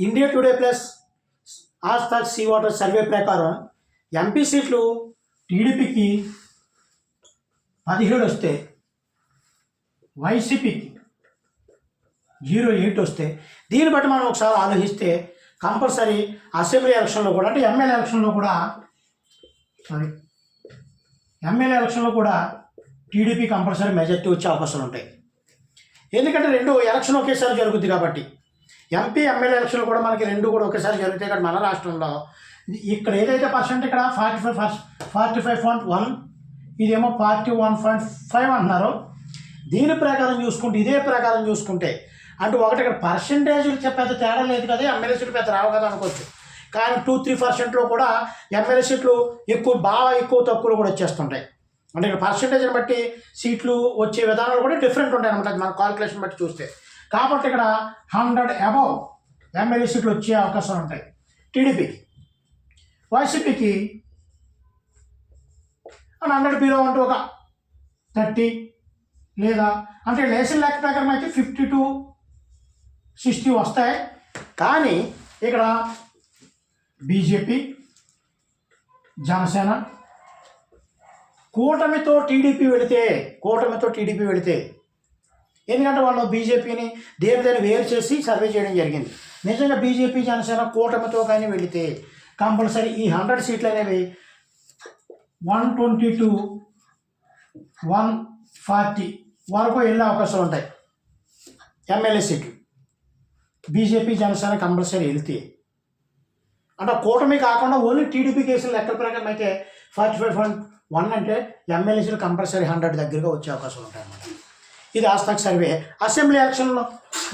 India today plus Aaj Tak C voter survey ప్రకారం MP సీట్లు టీడీపీకి పదిహేడు వస్తే వైసీపీకి జీరో ఎయిట్ వస్తే దీన్ని బట్టి మనం ఒకసారి ఆలోచిస్తే కంపల్సరీ అసెంబ్లీ ఎలక్షన్లో కూడా అంటే ఎమ్మెల్యే ఎలక్షన్లో కూడా సారీ ఎమ్మెల్యే ఎలక్షన్లో కూడా టీడీపీ కంపల్సరీ మెజార్టీ వచ్చే అవకాశాలు ఉంటాయి. ఎందుకంటే రెండు ఎలక్షన్ ఒకేసారి జరుగుద్ది కాబట్టి ఎంపీ ఎమ్మెల్యే ఎలక్షన్లు కూడా మనకి రెండు కూడా ఒకేసారి జరుగుతాయి ఇక్కడ మన రాష్ట్రంలో. ఇక్కడ ఏదైతే పర్సెంట్ ఇక్కడ? Forty five first forty five point one ఇదేమో ఫార్టీ వన్ పాయింట్ ఫైవ్ అంటున్నారు. దీని ప్రకారం చూసుకుంటే ఇదే ప్రకారం చూసుకుంటే అంటే ఒకటి ఇక్కడ పర్సంటేజ్ పెద్ద తేడా లేదు కదా ఎమ్మెల్యే సీట్లు పెద్ద రావు కదా అనుకోవచ్చు. కానీ టూ త్రీ పర్సెంట్లో కూడా ఎమ్మెల్యే సీట్లు ఎక్కువ బాగా ఎక్కువ తక్కువలు కూడా వచ్చేస్తుంటాయి. అంటే ఇక్కడ పర్సంటేజ్ని బట్టి సీట్లు వచ్చే విధానాలు కూడా డిఫరెంట్ ఉంటాయి అనమాట మన కాల్కులేషన్ బట్టి చూస్తే. కాబట్టి ఇక్కడ హండ్రెడ్ అబవ్ ఎమ్మెల్యే సీట్లు వచ్చే అవకాశాలు ఉంటాయి. టీడీపీకి వైసీపీకి అండ్ హండ్రెడ్ బిలో అంటూ ఒక థర్టీ లేదా అంటే లేసిన లెక్క ప్రకారం అయితే ఫిఫ్టీ టు సిక్స్టీ వస్తాయి. కానీ ఇక్కడ బీజేపీ జనసేన కూటమితో టీడీపీ వెళితే కూటమితో టీడీపీ వెళితే ఎందుకంటే వాళ్ళు బీజేపీని దేని దేని వేరు చేసి సర్వే చేయడం జరిగింది. నిజంగా బీజేపీ జనసేన కూటమితో కానీ వెళితే కంపల్సరీ ఈ హండ్రెడ్ సీట్లు అనేవి one twenty to one forty వరకు వెళ్ళే అవకాశాలు ఉంటాయి. ఎమ్మెల్యే సీట్లు. బీజేపీ జనసేన కంపల్సరీ వెళ్తే. అంటే కూటమి కాకుండా ఓన్లీ టీడీపీ కేసులు లెక్కల ప్రకారం అయితే ఫార్టీ ఫైవ్ వన్ అంటే ఎమ్మెల్యేసీలు కంపల్సరీ హండ్రెడ్ దగ్గరగా వచ్చే అవకాశాలు ఉంటాయి అన్నమాట ఇది ఆస్తాక్ సర్వే. అసెంబ్లీ ఎలక్షన్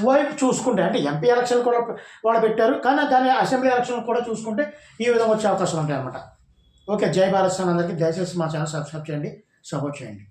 వైపు చూసుకుంటే అంటే ఎంపీ ఎలక్షన్ కూడా వాళ్ళు పెట్టారు కానీ దాని అసెంబ్లీ ఎలక్షన్ కూడా చూసుకుంటే ఈ విధంగా వచ్చే అవకాశాలు ఉంటాయి అనమాట ఓకే జై భారత్ సార్ అందరికీ దయచేసి మా ఛానల్ సబ్స్క్రైబ్ చేయండి సపోర్ట్ చేయండి.